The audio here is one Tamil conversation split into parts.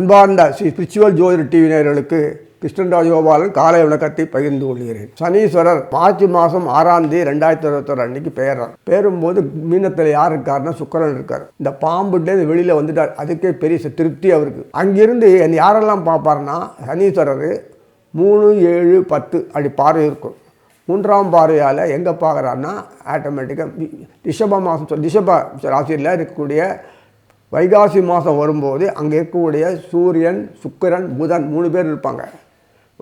அன்பார்ந்த ஸ்ரீ ஸ்பிரிச்சுவல் ஜோதிடர் டிவி நேயர்களுக்கு கிருஷ்ணன் ராஜகோபாலன் காலை விளக்கத்தை பகிர்ந்து கொள்கிறேன். சனீஸ்வரர் மார்ச் மாதம் ஆறாம் தேதி ரெண்டாயிரத்தி இருபத்தொரு அன்னைக்கு பெயர்றார். பேரும்போது மீனத்தில் யார் இருக்காருன்னா சுக்கரன் இருக்கார். இந்த பாம்புலேருந்து வெளியில் வந்துட்டார். அதுக்கே பெரிய திருப்தி அவருக்கு. அங்கிருந்து என்னை யாரெல்லாம் பார்ப்பாருன்னா சனீஸ்வரர் மூணு ஏழு பத்து அப்படி பார்வை இருக்கும். மூன்றாம் பார்வையால் எங்கே பார்க்குறான்னா ஆட்டோமேட்டிக்காக ரிஷப மாதம் ரிஷப ராசியில் இருக்கக்கூடிய வைகாசி மாதம் வரும்போது அங்கே இருக்கக்கூடிய சூரியன் சுக்கரன் புதன் மூணு பேர் இருப்பாங்க.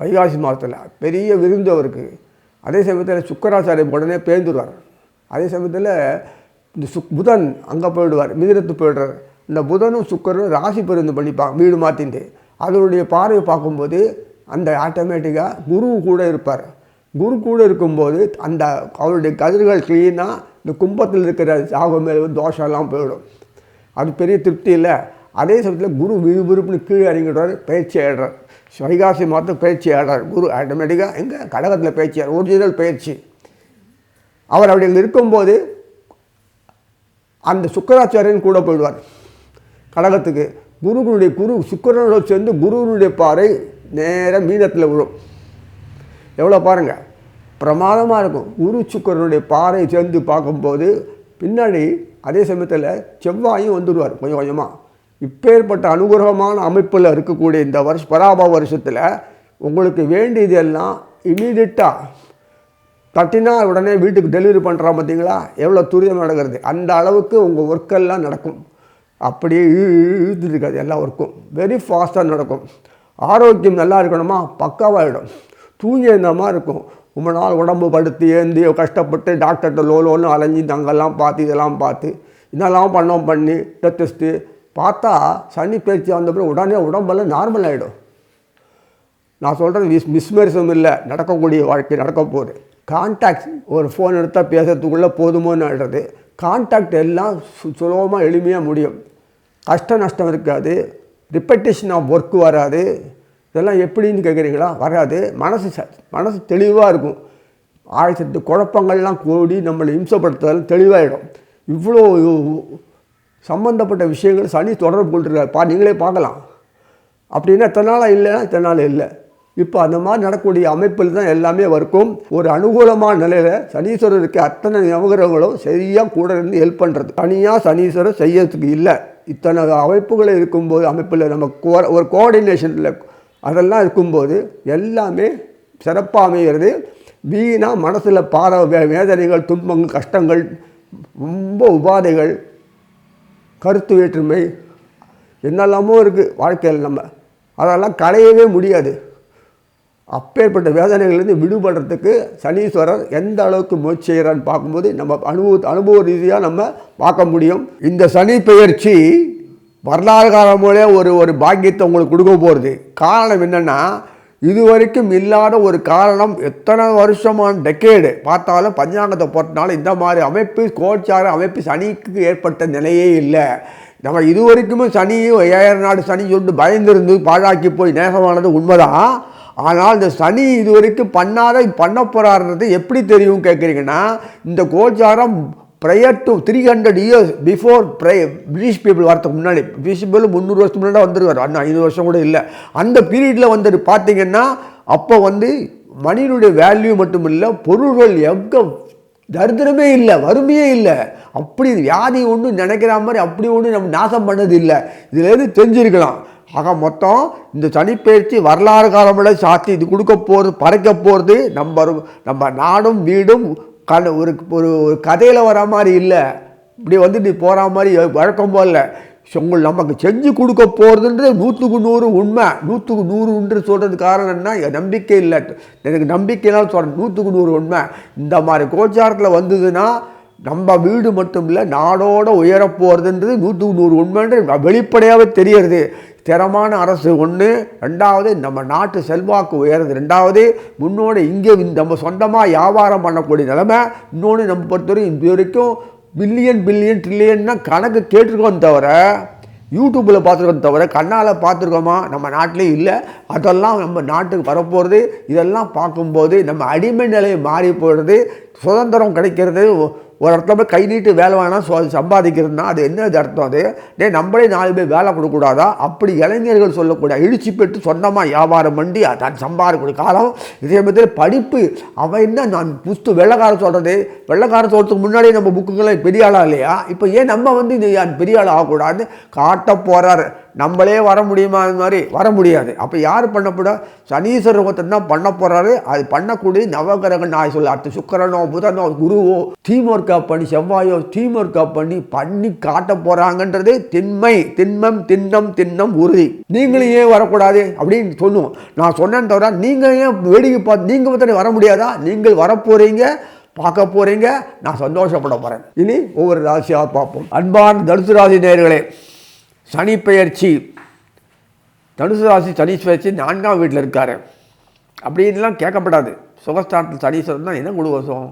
வைகாசி மாதத்தில் பெரிய விருந்து அவருக்கு. அதே சமயத்தில் சுக்கராச்சாரியம் உடனே பேந்துருவார். அதே சமயத்தில் இந்த சுக் புதன் அங்கே போயிடுவார் மிதிரத்து போயிடுறார். இந்த புதனும் சுக்கரனும் ராசி பெருந்து பண்ணிப்பாங்க வீடு மாற்றிட்டு அதனுடைய பார்வை பார்க்கும்போது அந்த ஆட்டோமேட்டிக்காக குரு கூட இருப்பார். குரு கூட இருக்கும்போது அந்த அவருடைய கதிர்கள் கிளீனாக இந்த கும்பத்தில் இருக்கிற சாகம் மேலே தோஷம்லாம் போயிடும். அது பெரிய திருப்தி இல்லை. அதே சமயத்தில் குரு விறுவிறுப்புன்னு கீழே இறங்கிடுறாரு பயிற்சி ஆடுறார் வைகாசி மாதம் பயிற்சி ஆடுறார் குரு ஆட்டோமேட்டிக்காக எங்கே கடகத்தில் பயிற்சி ஒரிஜினல் பயிற்சி. அவர் அப்படி அங்கே இருக்கும்போது அந்த சுக்கராச்சாரியன் கூட போயிடுவார் கடகத்துக்கு. குருவினுடைய குரு சுக்கரனோட சேர்ந்து குருவனுடைய பாறை நேராக மீனத்தில் விழும். எவ்வளோ பாருங்கள் பிரமாதமாக இருக்கும். குரு சுக்கரனுடைய பாறை சேர்ந்து பார்க்கும்போது பின்னாடி அதே சமயத்தில் செவ்வாயும் வந்துடுவார் கொஞ்சம் கொஞ்சமாக இப்பேற்பட்ட அனுகிரகமான அமைப்பில் இருக்கக்கூடிய இந்த வருஷ பராப வருஷத்தில் உங்களுக்கு வேண்டியது எல்லாம் இமீடியட்டாக தட்டினா உடனே வீட்டுக்கு டெலிவரி பண்ணுறா பார்த்தீங்களா எவ்வளோ துரிதம் நடக்கிறது? அந்த அளவுக்கு உங்கள் ஒர்க்கெல்லாம் நடக்கும். அப்படியே இழுத்து இருக்காது எல்லா ஒர்க்கும் வெரி ஃபாஸ்ட்டாக நடக்கும். ஆரோக்கியம் நல்லா இருக்கணுமா? பக்காவாகிடும் தூங்கி இருந்த மாதிரி இருக்கும். ரொம்ப நாள் உடம்பு படுத்து ஏந்தி கஷ்டப்பட்டு டாக்டர்கிட்ட லோலோன்னு அலைஞ்சி அங்கெல்லாம் பார்த்து இதெல்லாம் பார்த்து இதெல்லாம் பண்ணோம் பண்ணி டெஸ்ட்டு பார்த்தா சனி பயிற்சி வந்தப்பறம் உடனே உடம்பெல்லாம் நார்மல் ஆகிடும் நான் சொல்கிறது மிஸ் மிஸ்மரிசம் இல்லை. நடக்கக்கூடிய வாழ்க்கை நடக்க போகுது. கான்டாக்ட் ஒரு ஃபோன் எடுத்தால் பேசுறதுக்குள்ளே போதுமோன்னு ஆடுறது கான்டாக்ட் எல்லாம் சு சுலபமாக எளிமையாக முடியும். கஷ்ட நஷ்டம் இருக்காது. ரிப்பட்டேஷன் ஆஃப் ஒர்க் வராது. இதெல்லாம் எப்படின்னு கேட்குறீங்களா? வராது. மனசு ச மனசு தெளிவாக இருக்கும். ஆயிரத்து குழப்பங்கள்லாம் கூடி நம்மளை இம்சப்படுத்துதல் தெளிவாயிடும். இவ்வளோ சம்பந்தப்பட்ட விஷயங்கள் சனி தொடர்பு கொண்டிருக்காரு பா நீங்களே பார்க்கலாம். அப்படின்னா இத்தனை நாளாக இல்லைன்னா இத்தனை நாள் இல்லை. இப்போ அந்த மாதிரி நடக்கக்கூடிய அமைப்பில் தான் எல்லாமே இருக்கும் ஒரு அனுகூலமான நிலையில் சனீஸ்வரருக்கு அத்தனை நவகிரகங்களும் சரியாக கூட இருந்து ஹெல்ப் பண்ணுறது தனியாக சனீஸ்வரர் செய்யறதுக்கு இல்லை. இத்தனை அமைப்புகள் இருக்கும்போது அமைப்பில் நம்ம கோ- ஒரு கோஆர்டினேஷனில் அதெல்லாம் இருக்கும்போது எல்லாமே சிறப்பாக அமைகிறது வீணாக மனசில் பார வே- வேதனைகள் துன்பங்கள் கஷ்டங்கள் ரொம்ப உபாதைகள் கருத்து வேற்றுமை என்னெல்லாமோ இருக்குது வாழ்க்கையில் நம்ம. அதெல்லாம் களையவே முடியாது. அப்பேற்பட்ட வேதனைகள்லேருந்து விடுபடுறதுக்கு சனீஸ்வரர் எந்த அளவுக்கு முயற்சி செய்கிறான்னு பார்க்கும்போது நம்ம அனுபவ அனுபவ ரீதியாக நம்ம பார்க்க முடியும். இந்த சனி பெயர்ச்சி வரலாறு காலமோலே ஒரு ஒரு பாக்கியத்தை உங்களுக்கு கொடுக்க போகிறது காரணம் என்னென்னா இதுவரைக்கும் இல்லாத ஒரு காரணம் எத்தனை வருஷமான டெக்கேடு பார்த்தாலும் பஞ்சாங்கத்தை போட்டனால இந்த மாதிரி அமைப்பு கோச்சார அமைப்பு சனிக்கு ஏற்பட்ட நிலையே இல்லை. நம்ம இது வரைக்குமே சனியும் ஏழு நாடு சனி சொல்லிட்டு பயந்திருந்து பாழாக்கி போய் நேசமானது உண்மைதான். ஆனால் இந்த சனி இது வரைக்கும் பண்ணாத பண்ண போகிறாருன்றது எப்படி தெரியும் கேட்குறீங்கன்னா இந்த கோச்சாரம் prior to three hundred years before fry British people வரதுக்கு முன்னாடி பிரிட்டிஷ் பீப்புள் முந்நூறு வருஷத்துக்கு முன்னாடி வந்துருவார் அண்ணா ஐநூறு வருஷம் கூட இல்லை. அந்த பீரியடில் வந்துட்டு பார்த்தீங்கன்னா அப்போ வந்து மனிதனுடைய வேல்யூ மட்டும் இல்லை பொருள்கள் எங்கே தரித்திரமே இல்லை வறுமையே இல்லை. அப்படி வியாதி ஒன்றும் நினைக்கிற மாதிரி அப்படி ஒன்றும் நம்ம நாசம் பண்ணது இல்லை. இதுலேருந்து தெரிஞ்சிருக்கலாம். ஆக மொத்தம் இந்த சனிப்பெயர்ச்சி வரலாறு காலமில் சாத்தி இது கொடுக்க போகிறது பறைக்க போகிறது நம்ம நம்ம நாடும் வீடும் கண் ஒரு ஒரு ஒரு கதையில் வர மாதிரி இல்லை. இப்படி வந்து நீ போகிற மாதிரி வழக்கம் போல உங்கள் நமக்கு செஞ்சு கொடுக்க போகிறதுன்றது நூற்றுக்கு நூறு உண்மை. நூற்றுக்கு நூறுன்று சொல்கிறது காரணம் என்ன? நம்பிக்கை இல்லை. எனக்கு நம்பிக்கைனாலும் சொல்கிறேன் நூற்றுக்கு நூறு உண்மை. இந்த மாதிரி கோச்சாரத்தில் வந்ததுன்னா நம்ம வீடு மட்டும் இல்லை நாடோட உயரப்போகிறதுன்றது நூற்றுக்கு நூறு உண்மைன்ற வெளிப்படையாகவே தெரியறது. ஸ்திரமான அரசு ஒன்று ரெண்டாவது நம்ம நாட்டு செல்வாக்கு உயர்றது ரெண்டாவது முன்னோடு இங்கே நம்ம சொந்தமாக வியாபாரம் பண்ணக்கூடிய நிலமை இன்னொன்று நம்ம பொறுத்தவரைக்கும் இது வரைக்கும் பில்லியன் பில்லியன் ட்ரில்லியன்னா கணக்கு கேட்டிருக்கோம் தவிர யூடியூப்பில் பார்த்துருக்கோம் தவிர கண்ணால் பார்த்துருக்கோமா? நம்ம நாட்டிலே இல்லை. அதெல்லாம் நம்ம நாட்டுக்கு வரப்போகிறது இதெல்லாம் பார்க்கும்போது நம்ம அடிமை நிலை மாறி போயிடுறது சுதந்திரம் கிடைக்கிறது ஒரு இடத்துல போய் கை நீட்டு வேலை வேணாம் சொ சம்பாதிக்கிறதுனா அது என்ன அர்த்தம் அது? டே நம்மளே நாலு பேர் வேலை கொடுக்கக்கூடாதா? அப்படி இளைஞர்கள் சொல்லக்கூடிய இழுச்சி பெற்று சொந்தமாக வியாபாரம் பண்ணி தான் சம்பாதிக்கக்கூடிய காலம் இதே மாதிரி படிப்பு அவன் என்ன நான் புஸ்து வெள்ளக்காரன் சொல்கிறது வெள்ளக்காரன் சொல்கிறதுக்கு முன்னாடியே நம்ம புக்குங்களே பெரிய ஆளாக இல்லையா? இப்போ ஏன் நம்ம வந்து இது பெரிய ஆள் ஆகக்கூடாதுன்னு காட்ட போகிறாரு நம்மளே வர முடியுமா? அது மாதிரி வர முடியாது. அப்போ யார் பண்ணப்பட சனீஸ்வரர் ஒருத்தர் தான் பண்ண போகிறாரு அது பண்ணக்கூடிய நவகிரக நான் சொல்ல அடுத்து சுக்கரனோ புதனோ குருவோ டீம் ஒர்க்காக பண்ணி செவ்வாயோ டீம் ஒர்க்காக பண்ணி பண்ணி காட்ட போகிறாங்கன்றது திண்மை. திண்மம் திண்ணம் திண்ணம் உறுதி. நீங்களும் ஏன் வரக்கூடாது? அப்படின்னு சொல்லுவோம். நான் சொன்னேன்னு தவிர நீங்கள் ஏன் வேடிக்கை பார்த்து நீங்கள் மட்டும் வர முடியாதா? நீங்கள் வரப்போகிறீங்க பார்க்க போகிறீங்க நான் சந்தோஷப்பட போகிறேன் இனி ஒவ்வொரு ராசியாக பார்ப்போம். அன்பான தனுசு ராசி நேர்களே சனி பெயர்ச்சி தனுசு ராசி சனி பெயர்ச்சி நான்காம் வீட்டில் இருக்கார். அப்படின்லாம் கேட்கப்படாது. சுகஸ்தானத்தில் சனீஸ்வரன் தான் என்ன குடுவசம்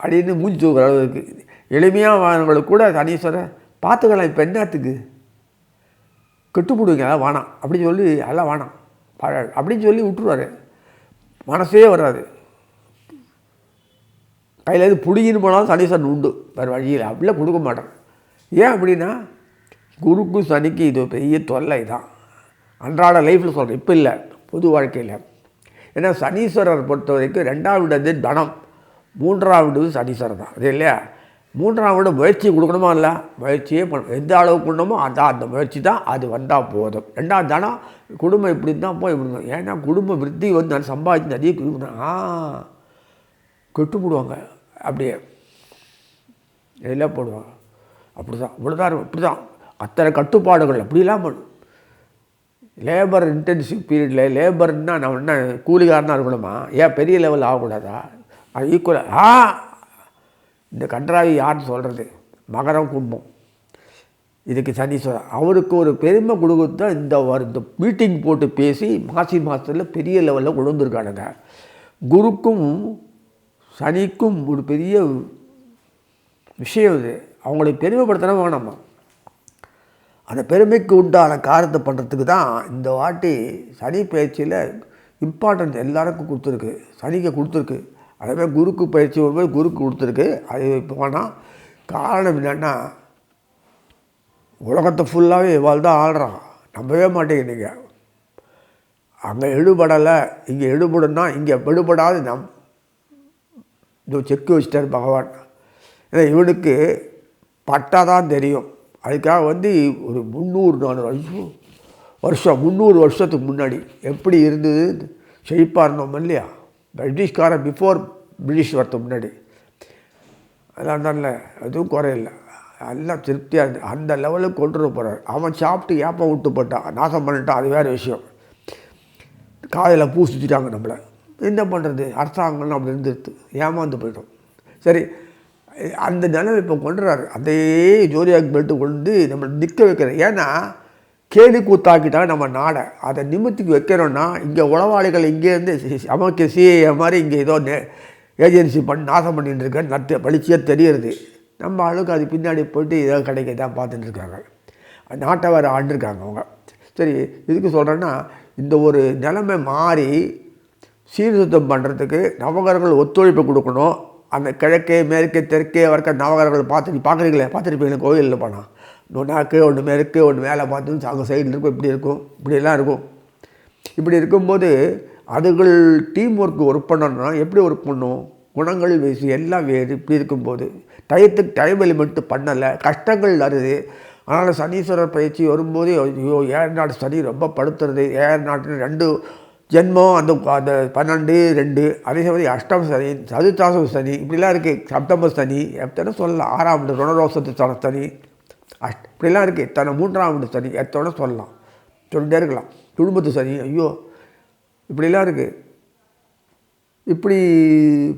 அப்படின்னு மூஞ்சி தூக்குற அளவுக்கு. எளிமையானவங்களுக்கு கூட சனீஸ்வரன் பார்த்துக்கலாம் இப்போ என்னத்துக்கு? கெட்டுப்பிடுவீங்க அதான் வேணாம். அப்படின்னு சொல்லி அதெல்லாம் வேணாம். பழ அப்படின்னு சொல்லி விட்டுருவாரு. மனசே வராது. கையில் எது பிடிங்கின்னு போனாலும் சனீஸ்வரன் உண்டு. வேறு வழியில் அப்படிலாம் கொடுக்க மாட்டேன். ஏன் அப்படின்னா குருக்கு சனிக்கு இது பெரிய தொல்லை தான். அன்றாட லைஃப்பில் சொல்கிறேன் இப்போ இல்லை பொது வாழ்க்கையில். ஏன்னா சனீஸ்வரர் பொறுத்த வரைக்கும் ரெண்டாவது வீடு தனம் மூன்றாவது சனீஸ்வரர் தான். அது இல்லையா? மூன்றாவது முயற்சி கொடுக்கணுமா இல்லை? முயற்சியே பண்ண எந்த அளவுக்கு பண்ணணுமோ அதான் அந்த முயற்சி தான் அது வந்தால் போதும். ரெண்டாவது தனம் குடும்பம் இப்படி தான் போய் இப்படி தான் ஏன்னா குடும்ப விருத்தி வந்து நான் சம்பாதிச்சு நிறைய கொடுக்கணும். ஆ கெட்டு போடுவாங்க அப்படியே. எல்லாம் போடுவாங்க? அப்படி தான் இப்படி தான் இப்படி தான் அத்தனை கட்டுப்பாடுகள் அப்படிலாம் பண்ணும் லேபர் இன்டென்சிவ் பீரியடில் லேபர்னால் நான் என்ன கூலிகாரனாக இருக்கணுமா? ஏன் பெரிய லெவல் ஆகக்கூடாதா? அது ஈக்குவலாக ஆ? இந்த கன்றாவி யாருன்னு சொல்கிறது மகரம் கும்பம் இதுக்கு சனீஸ்வரன் அவருக்கு ஒரு பெருமை கொடுக்குறது தான் இந்த வரு- இந்த மீட்டிங் போட்டு பேசி மாசி மாதத்தில் பெரிய லெவலில் கொண்டு வந்திருக்கானுங்க. குருக்கும் சனிக்கும் ஒரு பெரிய விஷயம் இது. அவங்களை பெருமைப்படுத்தினா நம்ம. அந்த பெருமைக்கு உண்டான காரியத்தை பண்ணுறதுக்கு தான் இந்த வாட்டி சனி பயிற்சியில் இம்பார்ட்டன்ஸ் எல்லாருக்கும் கொடுத்துருக்கு. சனிக்கு கொடுத்துருக்கு. அதேமாதிரி குருக்கு பயிற்சி வரும்போது குருக்கு கொடுத்துருக்கு. அது இப்போ வேணாம் காரணம் என்னென்னா உலகத்தை ஃபுல்லாகவே இவாள் தான் ஆடுறான் நம்பவே மாட்டேங்கிறீங்க அங்கே எடுபடலை இங்கே எடுபடுனா இங்கே எடுபடாது நம். இதோ செக்கு வச்சிட்டார் பகவான். ஏன்னா இவனுக்கு பட்டா தான் தெரியும். அதுக்காக வந்து ஒரு முந்நூறு நானூறு வருஷம் வருஷம் முந்நூறு வருஷத்துக்கு முன்னாடி எப்படி இருந்தது? செழிப்பாக இருந்தோம் இல்லையா? பிரிட்டிஷ்காரன் பிஃபோர் பிரிட்டிஷ் வரத்துக்கு முன்னாடி. அதெல்லாம் நல்ல எதுவும் குறையில்ல. எல்லாம் திருப்தியாக இருந்து அந்த லெவலுக்கு கொண்டு போகிறார் அவன் சாப்பிட்டு ஏப்பம் விட்டு போட்டான். நாசம் பண்ணிட்டான் அது வேறு விஷயம். காதில் பூ சுற்றிட்டாங்க நம்மளை. என்ன பண்ணுறது அரசாங்கம்னு அப்படி இருந்துருது. ஏமாந்து போயிட்டோம். சரி அந்த நிலைமை இப்போ கொண்டுறாரு. அதே ஜோதியாக் பெல்ட்டு கொண்டு நம்ம நிற்க வைக்கிறது. ஏன்னா கேலி கூத்தாக்கிட்டாங்க நம்ம நாடை. அதை நிமித்திக்கு வைக்கிறோன்னா இங்கே உளவாளிகள் இங்கேருந்து அமைக்க சிஏ மாதிரி இங்கே ஏதோ ஏஜென்சி பண்ணி நாசம் பண்ணிட்டு இருக்கேன் நட்டு பளிச்சியாக தெரியுது நம்ம ஆளுக்கு அது பின்னாடி போயிட்டு ஏதோ கிடைக்க தான் பார்த்துட்டு இருக்காங்க. நாட்டை வேறு ஆண்டிருக்காங்க அவங்க. சரி இதுக்கு சொல்கிறேன்னா இந்த ஒரு நிலைமை மாறி சீர்திருத்தம் பண்ணுறதுக்கு நவகரங்கள் ஒத்துழைப்பு கொடுக்கணும். அந்த கிழக்கே மேற்கே தெற்கே வர்க்க நவகரங்கள் பார்த்து நீ பார்க்குறீங்களே? பார்த்துருப்பீங்களே கோயிலில் போனால் நுண்ணாக்கு ஒன்று மேற்கு ஒன்று மேலே பார்த்து அங்கே சைடில் இருக்கும் இப்படி இருக்கும். இப்படியெல்லாம் இருக்கும். இப்படி இருக்கும்போது அதுகள் டீம் ஒர்க் ஒர்க் பண்ணணும்னா எப்படி ஒர்க் பண்ணும்? குணங்கள் வயசு எல்லாம் வேறு. இப்படி இருக்கும்போது டயத்துக்கு டைம் எலிமெண்ட்டு பண்ணலை. கஷ்டங்கள் வருது. அதனால் சனீஸ்வரர் பயிற்சி வரும்போது ஐயோ ஏர் நாடு சனி ரொம்ப படுத்துறது ஏர் நாட்டு ரெண்டு ஜென்மம் அந்த அந்த பன்னெண்டு ரெண்டு அதே சமயம் அஷ்டம சனி சதுர்த்தாசம் சனி இப்படிலாம் இருக்குது சப்தம சனி எத்தனை சொல்லலாம்? ஆறாம் வீடு ருணரோசத்து சனி. அஷ்ட இப்படிலாம் இருக்குது எத்தனை? மூன்றாம் வீடு சனி. எத்தனை சொல்லலாம்? சொல்லிட்டே இருக்கலாம். குடும்பத்து சனி. ஐயோ இப்படிலாம் இருக்குது இப்படி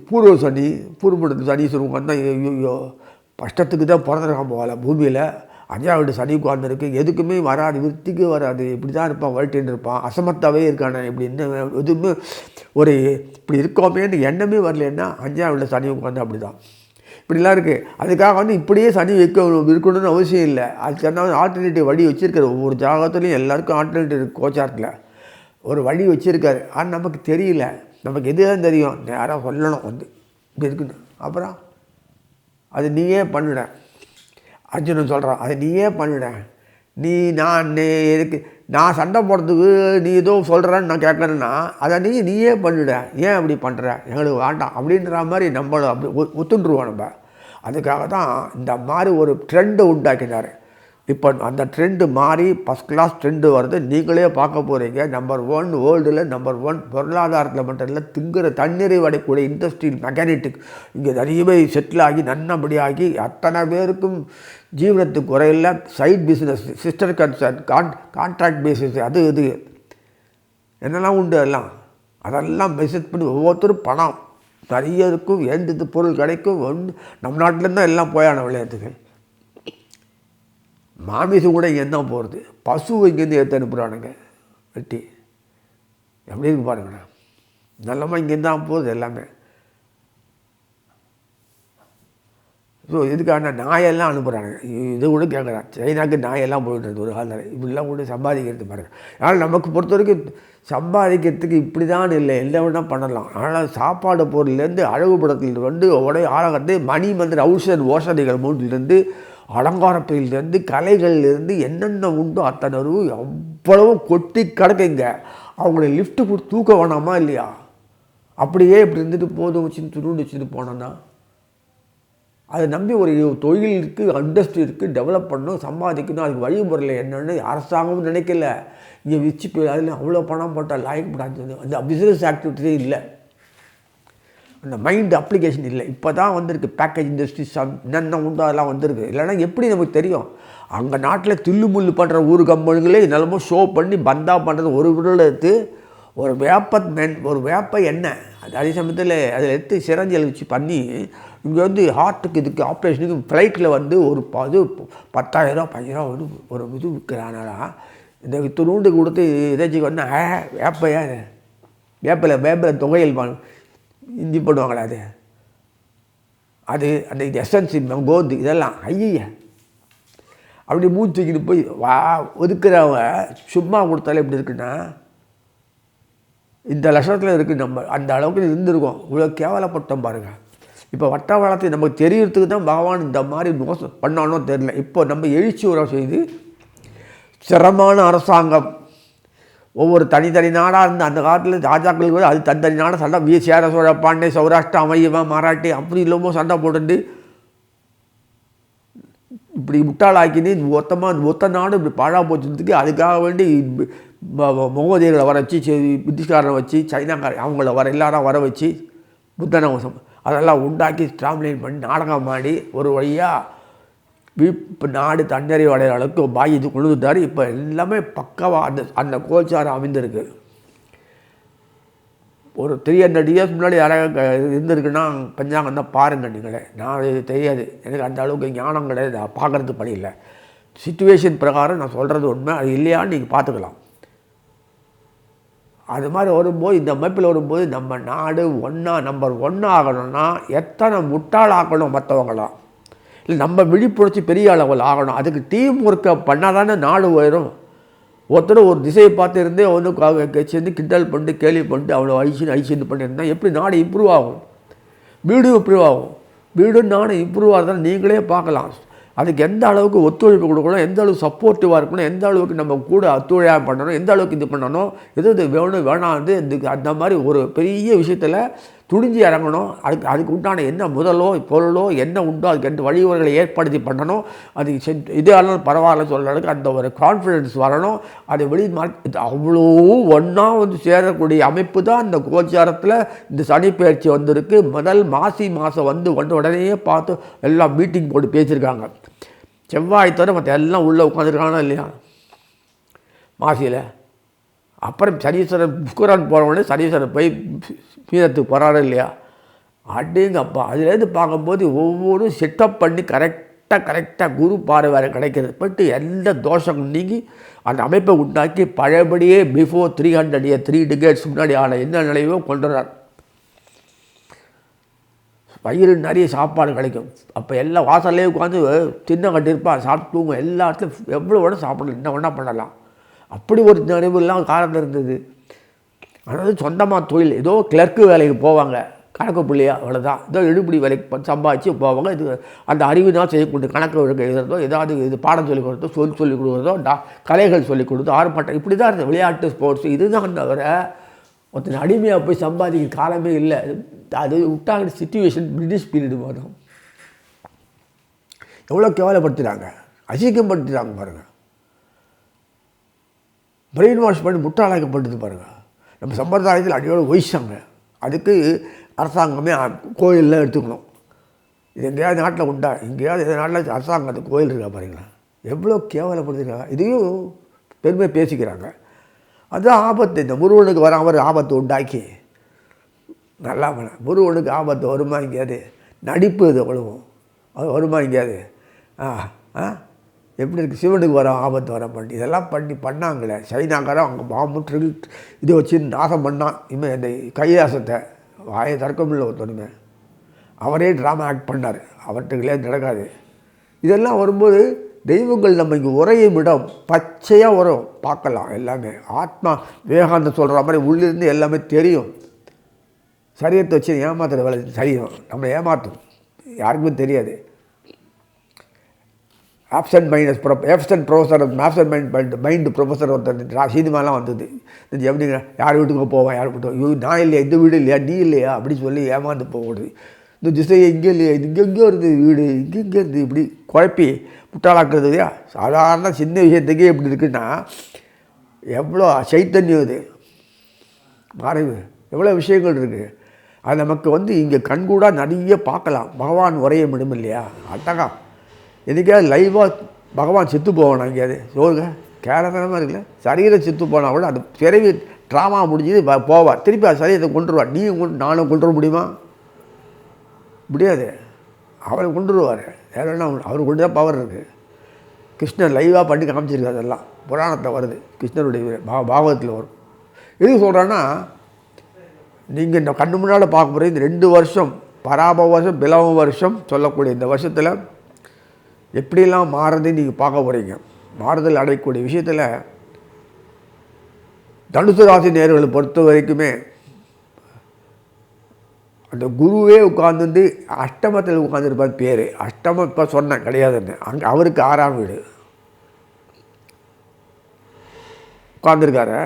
பூர்வ சனி பூர்வப்படத்து சனீஸ்வரன் வந்தால் ஐயோ கஷ்டத்துக்கு தான் பிறந்திருக்கான் போகல பூமியில். அஞ்சாவது வீடு சனி உட்கார்ந்துருக்கு எதுக்குமே வராது விருத்திக்கு வராது. இப்படி தான் இருப்பான் வளர்த்துட்டு இருப்பான். அசமத்தாவே இருக்கானே இப்படி என்ன எதுவுமே ஒரு இப்படி இருக்கோமேன்னு எண்ணமே வரலன்னா அஞ்சாவது வீடு சனி உட்காந்து அப்படி தான் இப்படிலாம் இருக்குது அதுக்காக வந்து இப்படியே சனி வைக்க இருக்கணும்னு அவசியம் இல்லை. அதுக்கு என்ன ஆல்டர்னேட்டிவ் வழி வச்சுருக்காரு. ஒவ்வொரு ஜாகத்துலேயும் எல்லாருக்கும் ஆல்டர்னேட்டிவ் கோச்சாரத்தில். ஒரு வழி வச்சுருக்காரு. ஆனால் நமக்கு தெரியல. நமக்கு எதுதான் தெரியும்? நேராக சொல்லணும் வந்து. இப்படி இருக்குன்னு அப்புறம் அது நீயே பண்ணுட. அர்ஜுனன் சொல்கிறான் அதை நீயே பண்ணுட. நீ நான் எதுக்கு நான் சண்டை போடுறதுக்கு நீ ஏதோ சொல்கிறேன்னு நான் கேட்குறேன்னா அதை நீ நீயே பண்ணிட. ஏன் அப்படி பண்ணுற எங்களுக்கு வேண்டாம். அப்படின்ற மாதிரி நம்மளை அப்படி ஒ- ஒத்துண்டுருவோம் நம்ம. அதுக்காக தான் இந்த மாதிரி ஒரு ட்ரெண்டை உண்டாக்கினார். இப்போ அந்த ட்ரெண்டு மாறி ஃபஸ்ட் கிளாஸ் ட்ரெண்டு வருது. நீங்களே பார்க்க போகிறீங்க நம்பர் ஒன் வேர்ல்டில் நம்பர் ஒன் பொருளாதாரத்தில் மட்டும் இல்லை திங்குற தண்ணீரை வடைக்கூடிய இண்டஸ்ட்ரியல் மெக்கானிட்டிக் இங்கே நிறையவே செட்டில் ஆகி நன்னபடியாகி அத்தனை பேருக்கும் ஜீவனத்துக்கு குறையில் side business sister concern con contract basis அது இது. என்னெல்லாம் உண்டு எல்லாம் அதெல்லாம் மெசேஜ் பண்ணி ஒவ்வொருத்தரும் பணம். நிறைய இருக்கும் எந்தது பொருள் கிடைக்கும். ஒன்று நம்ம நாட்டிலேருந்து தான் எல்லாம் போயான விளையாட்டுக்கு மாமிசம் கூட இங்கே தான் போகிறது. பசு இங்கேருந்து எடுத்து அனுப்புகிறானுங்க. வெட்டி. எப்படி இருக்கு பாருங்கண்ணா. நல்லமாக இங்கேருந்து தான் போகுது எல்லாமே. ஸோ இதுக்கான நாயெல்லாம் அனுப்புகிறானுங்க. இது கூட கேட்குறான். சைனாக்கு நாயெல்லாம் போயிட்டு ஒரு காலத்தில் இப்படிலாம் கூட சம்பாதிக்கிறது பாருங்க. ஆனால் நமக்கு பொறுத்த வரைக்கும் சம்பாதிக்கிறதுக்கு இப்படி தான் இல்லை. எல்லாம் வேணால் பண்ணலாம். ஆனால் சாப்பாடு பொருள்லேருந்து அழகுபடத்தில் வந்து உடைய ஆழகத்து மணி மந்திர ஔஷத ஓஷதிகள் மூட்டிலேருந்து அலங்காரப்பிலிருந்து கலைகள்லேருந்து என்னென்ன உண்டோ அத்தனை ரூ கொட்டி கிடக்குங்க. அவங்கள லிஃப்ட்டு கொடுத்து தூக்க வேணாமா இல்லையா? அப்படியே இப்படி இருந்துட்டு போதும் வச்சுன்னு துருண்டு வச்சுட்டு போனோன்னா. அதை நம்பி ஒரு தொழில் இருக்குது இண்டஸ்ட்ரி இருக்குது டெவலப் பண்ணணும் சம்பாதிக்கணும் அதுக்கு வழிமுறையில் என்னென்னு அரசாங்கமும் நினைக்கல. இங்கே வச்சு போய் அதில் அவ்வளோ பணம் போட்டால் லாயக்கப்படாது அந்த பிஸ்னஸ் ஆக்டிவிட்டியே இல்லை. அந்த மைண்ட் அப்ளிகேஷன் இல்லை. இப்போ தான் வந்திருக்கு. பேக்கேஜ் இண்டஸ்ட்ரி சம் என்னென்ன உண்டோ அதெல்லாம் வந்திருக்கு. இல்லைன்னா எப்படி நமக்கு தெரியும்? அங்கே நாட்டில் தில்லு முள்ளு பண்ணுற ஊர் கம்பெனிகளே நிலமும் ஷோ பண்ணி பந்தா பண்ணுறது ஒரு விரல் எடுத்து ஒரு வேப்ப மென் ஒரு வேப்ப எண்ணெய். அது அதே சமயத்தில் அதில் எடுத்து சிரஞ்சல் வச்சு பண்ணி இங்கே வந்து ஹார்ட்டுக்கு இதுக்கு ஆப்ரேஷனுக்கு ஃப்ளைட்டில் வந்து ஒரு இது பத்தாயிரம் பதினாயிரம் வந்து ஒரு இது விற்கிறானா இந்த துருண்டு கொடுத்து இதாச்சும் வந்து வேப்பையா வேப்பில் வேப்பில் தொகையில் இஞ்சி போடுவாங்களா அது? அது அந்த எசன்சி கோந்து இதெல்லாம் ஐய அப்படி மூச்சுக்கிட்டு போய் வா ஒதுக்குறவங்க சும்மா கொடுத்தாலே எப்படி இருக்குன்னா இந்த லட்சணத்தில் இருக்குது நம்ம அந்த அளவுக்கு இருந்திருக்கோம். இவ்வளோ கேவலப்பட்டோம் பாருங்க. இப்போ வட்ட வளத்தை நமக்கு தெரியறதுக்கு தான் பகவான் இந்த மாதிரி மோசம் பண்ணானோ தெரியல. இப்போ நம்ம எழுச்சி உரம் செய்து சிரமமான அரசாங்கம் ஒவ்வொரு தனித்தனி நாடாக இருந்த அந்த காலத்தில் ராஜாக்கள் கூட அது தனித்தனி நாடாக சண்டை. வீ. சேர சோழ பாண்டே சௌராஷ்டிரா அமையவன் மராட்டி அப்படி இல்லாமல் சண்டை போட்டுட்டு இப்படி முட்டாளாக்கின்னு மொத்தமாக மொத்த நாடு இப்படி பாழா போச்சுறதுக்கு அதுக்காக வேண்டி மகோதயர்களை வர வச்சு பிரிட்டிஷ்காரனை வச்சு சைனாக்காரன் அவங்கள வர எல்லாரும் வர வச்சு புத்தனவசம் அதெல்லாம் உண்டாக்கி ஸ்ட்ராம்லைன் பண்ணி நாடகம் ஆடி ஒரு வழியாக இப்போ நாடு தன்னறிவு அடைகிற அளவுக்கு பாய் இது இப்போ எல்லாமே பக்கவாக அந்த அந்த கோச்சாரம் அமைந்திருக்கு. ஒரு த்ரீ ஹண்ட்ரட் இயர்ஸ் முன்னாடி யாராவது இருந்திருக்குன்னா பஞ்சாங்கம் தான் பாருங்கள் நீங்களே. நான் இது தெரியாது. எனக்கு அந்த அளவுக்கு ஞானம் கிடையாது. நான் பார்க்குறது படி இல்லை. சுச்சுவேஷன் பிரகாரம் நான் சொல்கிறது உண்மை. அது இல்லையான்னு நீங்கள் பார்த்துக்கலாம் அது மாதிரி வரும்போது இந்த அமைப்பில் வரும்போது நம்ம நாடு ஒன்றா நம்பர் ஒன்றா ஆகணும்னா எத்தனை முட்டாளாக்கணும் மற்றவங்களாம் இல்லை நம்ம விழிப்புணர்ச்சி பெரிய அளவில் ஆகணும். அதுக்கு டீம் ஒர்க்கை பண்ணால் தானே நாடு உயரும். ஒருத்தர் ஒரு திசையை பார்த்து இருந்தே ஒன்று சேர்ந்து கிண்டல் பண்ணிட்டு கேலி பண்ணிட்டு அவ்வளோ ஐசின்னு ஐசின்னு பண்ணியிருந்தா எப்படி நாடு இம்ப்ரூவ் ஆகும்? வீடு இம்ப்ரூவ் ஆகும். வீடும் நாடு இம்ப்ரூவ் ஆகிறதா நீங்களே பார்க்கலாம். அதுக்கு எந்த அளவுக்கு ஒத்துழைப்பு கொடுக்கணும் எந்த அளவுக்கு சப்போர்ட்டிவாக இருக்கணும் எந்த அளவுக்கு நம்ம கூட ஒத்துழையாக பண்ணணும் எந்த அளவுக்கு இது பண்ணணும் எது இது வேணும் வேணாது இதுக்கு அந்த மாதிரி ஒரு பெரிய விஷயத்தில் துணிஞ்சு இறங்கணும். அதுக்கு அதுக்கு உண்டான என்ன முதலோ பொருளோ என்ன உண்டோ அதுக்கு எந்த வழிமுறைகளை ஏற்படுத்தி பண்ணணும். அது செஞ்சு இது ஆனாலும் பரவாயில்ல சொல்கிறதுக்கு அந்த ஒரு கான்ஃபிடென்ஸ் வரணும். அது வெளி அவ்வளோ ஒன்றா வந்து சேரக்கூடிய அமைப்பு தான் இந்த கோச்சாரத்தில் இந்த சனி பயிற்சி வந்திருக்கு. முதல் மாசி மாதம் வந்து வந்த உடனே பார்த்து எல்லாம் மீட்டிங் போட்டு பேசியிருக்காங்க. செவ்வாய் தவிர மற்ற எல்லாம் உள்ளே உட்காந்துருக்கானா இல்லையா? மாசியில். அப்புறம் சனீஸ்வரர் குரான் போன உடனே போய் மீனத்துக்கு போகிறாரு இல்லையா? அப்படிங்கப்பா அதுலேருந்து பார்க்கும்போது ஒவ்வொரு செட்டப் பண்ணி கரெக்டாக கரெக்டாக குரு பார்வை வேறு கிடைக்கிறது. பட்டு எந்த தோஷம் நீங்கி அந்த அமைப்பை உண்டாக்கி பழையபடியே before three hundred year three decades முன்னாடி ஆன என்ன நிலையோ கொண்டு வர்றார். வயிறு நிறைய சாப்பாடு கிடைக்கும். அப்போ எல்லா வாசல்லையும் உட்காந்து தின்ன கட்டியிருப்பான் சாப்பிட்டு தூங்கும். எல்லா இடத்துலையும் எவ்வளோ வேணும் சாப்பிடலாம். என்ன வேணால் பண்ணலாம். அப்படி ஒரு நிறைவுலாம் காரணம் இருந்தது. அதாவது சொந்தமாக தொழில் ஏதோ கிளர்க்கு வேலைக்கு போவாங்க. கணக்கு பிள்ளையா அவ்வளோதான் ஏதோ எடுபடி வேலைக்கு சம்பாதிச்சு போவாங்க. இது அந்த அறிவு தான் செய்யக்கூடிய கணக்கு எழுதுறதோ ஏதாவது இது பாடம் சொல்லிக் கொடுத்தோ சொல் சொல்லிக் கொடுக்குறதோ டா கலைகள் சொல்லிக் கொடுத்தோ ஆர்ப்பாட்டம் இப்படி தான் இருந்தது. விளையாட்டு ஸ்போர்ட்ஸ் இதுதான் தவிர ஒருத்தன் அடிமையாக போய் சம்பாதிக்கிற காலமே இல்லை. அது விட்டாங்க சுச்சுவேஷன் பிரிட்டிஷ் பீரியடு போதும். எவ்வளோ கேவலப்படுத்துகிறாங்க அசிங்கப்படுத்துகிறாங்க பாருங்கள் பிரெயின் வாஷ் பண்ணி முட்டாளாக்கப்பட்டது பாருங்கள் நம்ம சம்பிரதாயத்தில் அடியோடு ஒய்ச்சாங்க அதுக்கு அரசாங்கமே கோயிலில் எடுத்துக்கணும். இது எங்கேயாவது நாட்டில் உண்டா? எங்கேயாவது எந்த நாட்டில் அரசாங்கத்துக்கு கோயில் இருக்கா பாருங்களேன் எவ்வளோ கேவலப்படுத்துகிறாங்க. இதையும் பெருமை பேசிக்கிறாங்க. அதுதான் ஆபத்து. இந்த முருகனுக்கு வராமல் ஆபத்து உண்டாக்கி. நல்லா பண்ண. முருகனுக்கு ஆபத்து வருமா எங்கேயாவது? நடிப்பு இது அவ்வளவும் அது வருமா எங்கேயாவது? ஆ ஆ? எப்படி இருக்குது சிவனுக்கு வர ஆபத்து வர பண்ணி இதெல்லாம் பண்ணி பண்ணாங்களே. சைனாக்காரன் அவங்க மாமுற்று இதை வச்சு நாசம் பண்ணான். இவன் இந்த கைலாசத்தை வாயை திறக்க முடியல ஒருத்தனுமே. அவரே ட்ராமா ஆக்ட் பண்ணார். அவர்கிட்டங்களே நடக்காது. இதெல்லாம் வரும்போது தெய்வங்கள் நம்ம இங்கே உரையும் இடம் பச்சையாக உரம் பார்க்கலாம் எல்லாமே. ஆத்மா விவேகானந்தம் சொல்கிற மாதிரி உள்ளிருந்து எல்லாமே தெரியும். சரியத்தை வச்சு ஏமாத்துற வேலை சரியும் நம்மளை ஏமாற்றும் யாருக்குமே தெரியாது. Absent minus pro absent professor absent mind mind professor ஒருத்தர் சினிமாலாம் வந்தது. இந்த எப்படிங்க யார் வீட்டுக்கு போவான் யார் வீட்டுக்கு ஐயோ நான் இல்லையா இந்த வீடு இல்லையா நீ இல்லையா அப்படின்னு சொல்லி ஏமாந்து போகுது. இந்த திசை இங்கே இல்லையா இது இங்கே எங்கேயோ இருக்குது வீடு இங்கே இங்கே இருந்து இப்படி குழப்பி முட்டாளாக்குறது இல்லையா? சாதாரண சின்ன விஷயத்துக்கே இப்படி இருக்குன்னா எவ்வளோ சைத்தன்யம் இது. மறைவு எவ்வளோ விஷயங்கள் இருக்குது அது நமக்கு வந்து இங்கே கண்கூடாக நிறைய பார்க்கலாம். பகவான் உரைய முடியும் இல்லையா? அட்டகா என்றைக்காவது லைவாக பகவான் செத்து போவானா எங்கேயாவது சொல்லுங்க. கேரளமாக இருக்குல்ல. சரீரம் செத்து போனால் கூட அது பிறவி ட்ராமா முடிஞ்சது போவார். திருப்பி அது சரீரத்தை கொண்டுருவார் நீயும் கொண்டு நானும் கொண்டு வர முடியுமா? முடியாது. அவரை கொண்டுருவார் வேற என்ன அவர் கொண்டு தான் பவர் இருக்குது கிருஷ்ணர் லைவாக பண்ணி காமிச்சிருக்காரு அதெல்லாம். புராணத்தை வருது. கிருஷ்ணருடைய பா பாகவத்தில் வரும். எதுக்கு சொல்கிறேன்னா நீங்கள் இந்த கண்ணு முன்னால் பார்க்க போகிற இந்த ரெண்டு வருஷம் பராப வருஷம் பிலவ வருஷம் சொல்லக்கூடிய இந்த வருஷத்தில் எப்படிலாம் மாறுதுன்னு நீங்கள் பார்க்க போகிறீங்க மாறுதல் அடையக்கூடிய விஷயத்தில் தனுசு ராசி நேர்களை பொறுத்த வரைக்குமே அந்த குருவே உட்காந்துருந்து அஷ்டமத்தில் உட்காந்துருப்பார் பேர். அஷ்டமம் இப்போ சொன்னேன் கிடையாதுன்னு. அங்கே அவருக்கு ஆறாம் வீடு. உட்காந்துருக்காரு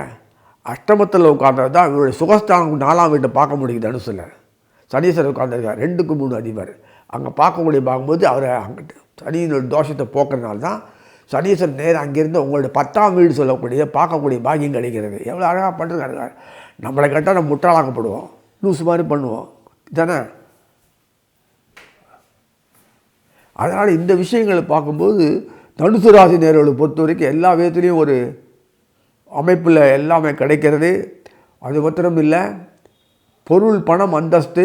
அஷ்டமத்தில் உட்கார்ந்தது தான் இவருடைய சுகஸ்தானம் நாலாம் வீட்டை பார்க்க முடியுது தனுசில். சனீஸ்வரர் உட்காந்துருக்கார் ரெண்டுக்கு மூணு அதிபர். அங்கே பார்க்கக்கூடிய பார்க்கும்போது அவரை அங்கிட்டு சனியினுடைய தோஷத்தை போக்குறதுனால தான் சனீஸ்வரர் நேரம் அங்கேருந்து உங்களுடைய பத்தாம் வீடு சொல்லக்கூடிய பார்க்கக்கூடிய பாக்கியம் கிடைக்கிறது. எவ்வளோ அழகாக பண்ணிருக்காருங்க நம்மளை கேட்டால் நம்ம முட்டாளாக்கப்படுவோம். லூசு மாதிரி பண்ணுவோம். தானே அதனால் இந்த விஷயங்களை பார்க்கும்போது தனுசு ராசி நேர்களை பொறுத்த வரைக்கும் எல்லா விதத்துலேயும் ஒரு அமைப்பில் எல்லாமே கிடைக்கிறது. அது மாத்திரம் இல்லை பொருள் பணம் அந்தஸ்து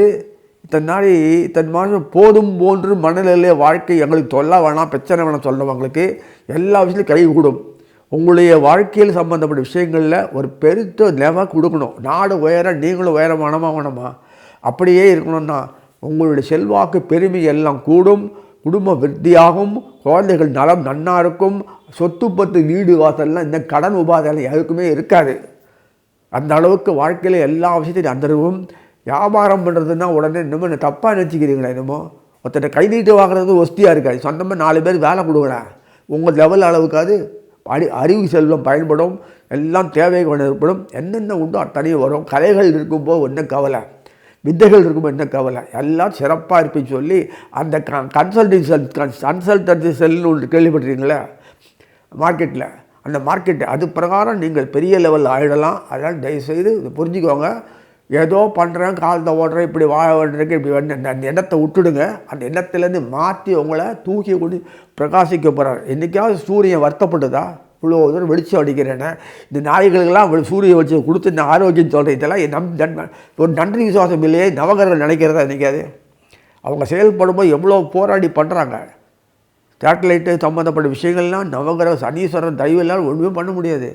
தன்னாடி தன் இத்தனை மாதம் போதும் போன்று மனநிலை வாழ்க்கை எங்களுக்கு தொல்ல வேணாம் பிரச்சனை வேணாம் சொல்கிறவங்களுக்கு எல்லா விஷயத்துலையும் கை கூடும். உங்களுடைய வாழ்க்கையில் சம்மந்தப்பட்ட விஷயங்களில் ஒரு பெருத்த லெவல் கொடுக்கணும். நாடு உயர நீங்களும் உயர வேணாமா வேணாமா? அப்படியே இருக்கணும்னா உங்களுடைய செல்வாக்கு பெருமை எல்லாம் கூடும். குடும்ப விருத்தியாகும். குழந்தைகள் நலம் நன்னா இருக்கும். சொத்து பத்து வீடு வாசல்லாம் இந்த கடன் உபாதைகள் எதுக்குமே இருக்காது. அந்த அளவுக்கு வாழ்க்கையில் எல்லா விஷயத்தையும் அந்தரவும். வியாபாரம் பண்ணுறதுன்னா உடனே இன்னமும் என்ன தப்பாக நினச்சிக்கிறீங்களா என்னமோ? ஒருத்தர் கை நீட்டு வாங்குறது ஒஸ்தியாக இருக்காது சொந்தமாக நாலு பேர் வேலை கொடுக்குறேன் உங்கள் லெவல் அளவுக்காவது அறி அறிவு செல்வம் பயன்படும் எல்லாம் தேவைகள் ஏற்படும். என்னென்ன உண்டோ அத்தனையும் வரும். கலைகள் இருக்கும்போது என்ன கவலை. வித்தைகள் இருக்கும்போது என்ன கவலை? எல்லாம் சிறப்பாக இருப்பேன்னு சொல்லி அந்த க கன்சல்டிங் செல் கன்சல்டன்சி செல்னு ஒன்று கேள்விப்பட்டிருக்கீங்களே? மார்க்கெட்டில் அந்த மார்க்கெட் அது பிரகாரம் நீங்கள் பெரிய லெவலில் ஆகிடலாம் அதனால் தயவுசெய்து புரிஞ்சுக்கோங்க. ஏதோ பண்ணுறேன் காலத்தை ஓடுறேன் இப்படி வாழ வேண்டியிருக்கு இப்படி அந்த எண்ணத்தை விட்டுடுங்க. அந்த எண்ணத்துலேருந்து மாற்றி உங்களை தூக்கி கொண்டு பிரகாசிக்க போகிறார் என்றைக்காவது சூரியன் வருத்தப்பட்டுதா இவ்வளோ தூரம் வெளிச்சம் அடிக்கிறேன்னு. இந்த நாய்களுக்கெல்லாம் சூரிய வெளிச்சம் கொடுத்து இந்த ஆரோக்கியம் சொல்கிற இதெல்லாம் என் நம் ஒரு நன்றி விசுவாசம் இல்லையே. நவகரங்கள் நினைக்கிறதா நினைக்காது அவங்க செயல்படும்போது எவ்வளோ போராடி பண்ணுறாங்க சேட்டலைட்டு சம்மந்தப்பட்ட விஷயங்கள்லாம் நவகிரக சனீஸ்வரன் தெய்வம் ஒன்றுமே பண்ண முடியாது.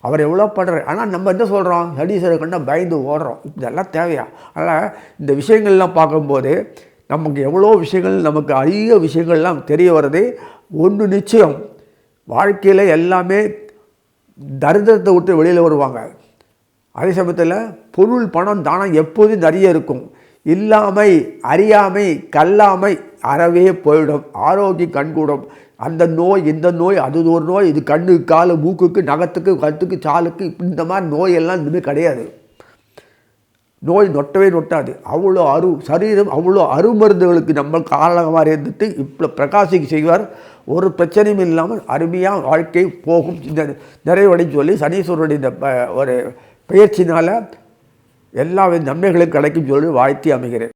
அவர் எவ்வளோ பண்ணுறாரு ஆனால் நம்ம என்ன சொல்கிறோம் சனீஸ்வரர் கண்டா பயந்து ஓடுறோம். இதெல்லாம் தேவையா? அதனால் இந்த விஷயங்கள்லாம் பார்க்கும்போது நமக்கு எவ்வளோ விஷயங்கள் நமக்கு அதிக விஷயங்கள்லாம் தெரிய வருது. ஒன்று நிச்சயம் வாழ்க்கையில் எல்லாமே தரித்திரத்தை விட்டு வெளியில் வருவாங்க. அதே சமயத்தில் பொருள் பணம் தானம் எப்போதும் நிறைய இருக்கும். இல்லாமை அறியாமை கல்லாமை அறவே போயிடும் ஆரோக்கியம் கண்கூடும் அந்த நோய் இந்த நோய் அது ஒரு நோய் இது கண்ணு காலு மூக்குக்கு நகத்துக்கு கழுத்துக்கு சாலுக்கு இந்த மாதிரி நோயெல்லாம் இதுவுமே கிடையாது. நோய் நொட்டவே நொட்டாது. அவ்வளோ அரு சரீரம் அவ்வளோ அருமருந்துகளுக்கு நம்ம காலமாக இருந்துட்டு இப்போ பிரகாசிக்கு செய்வார். ஒரு பிரச்சனையும் இல்லாமல் அருமையாக வாழ்க்கை போகும். இந்த நிறைவடைன்னு சொல்லி சனீஸ்வரனுடைய இந்த ப- ஒரு பயிற்சினால் எல்லா நன்மைகளும் கிடைக்கும் சொல்லி வாழ்த்தி அமைகிறேன்.